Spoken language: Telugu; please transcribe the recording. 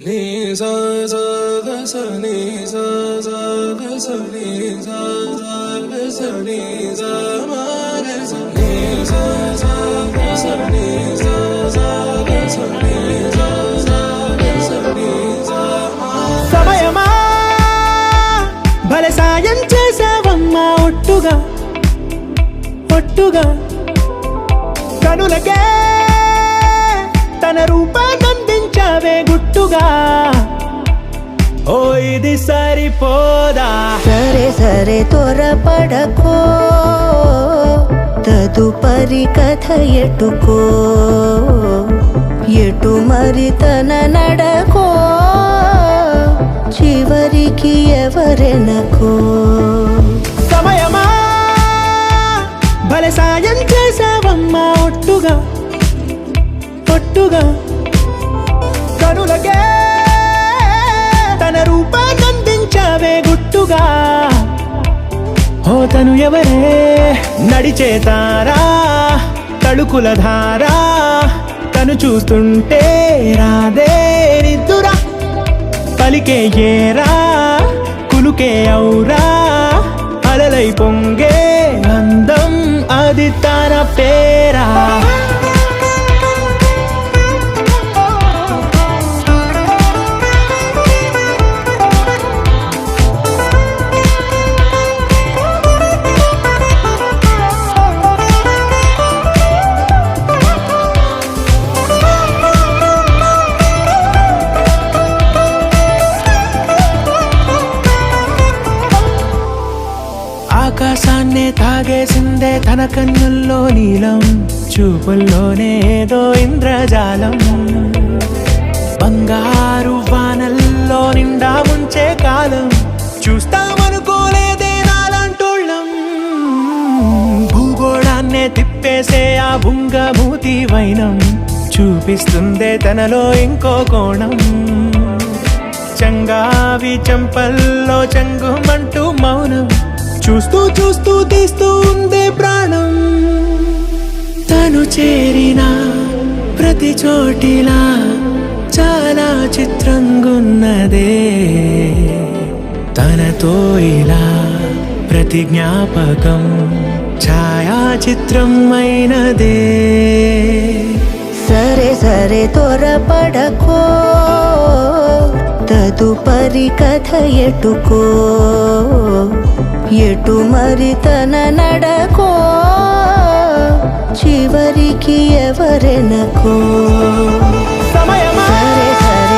నీ సా సా గ స నీ సా సా గ స నీ సా సా గ స నీ సా మా గ స నీ సా సా గ స నీ సా సా గ స నీ సా సా గ స నీ సా మా సమయమా? భలే సాయం చేసావమ్మా ఒట్టుగా ఒట్టుగా. కనులకే తన రూపాన్నందించావే గుట్టుగా. ఓ ఇది సరిపోదా? సరే సరే త్వరపడకో. తదుపరి కథ ఎటుకో. ఎటు మరి తన నడకో? చివరికి ఎవరెనకో? సమయమా? భలే సాయం చేసావమ్మా ఒట్టుగా. ఒట్టుగా. కనులకే తన రూపాన్నందించావే గుట్టుగా. ఓ తను ఎవరే? నడిచే తారా తళుకుల ధారా తను చూస్తుంటే రాదేరిద్దురా పలికే ఏరా కులుకే ఔరా అలలై పొంగే అందం అది తన పేరా. తాగేసిందే తన కన్నుల్లో నీలం చూపుల్లోనే ఏదో ఇంద్రజాలం. బంగారు వానల్లో నిండా ముంచే కాలం చూస్తామనుకోలేదే నాలంటోళ్ళం భూగోళాన్నే తిప్పేసే ఆ బుంగమూతి వైనం చూపిస్తుందే తనలో ఇంకో కోణం. చంగావి చంపల్లో చంగుమంటూ మౌనం చూస్తూ చూస్తూ తీస్తూ ఉందే ప్రాణం. తను చేరిన ప్రతి చోటిలా చాలా చిత్రంగున్నదే. తనతో ఇలా ప్రతి జ్ఞాపకం ఛాయాచిత్రమైనదే. అయినదే సరే సరే త్వరపడకో తదుపరి కథ ఎటుకో. ఎటు మరి తన నడకో? చివరికి ఎవరెనకో? సరే సరే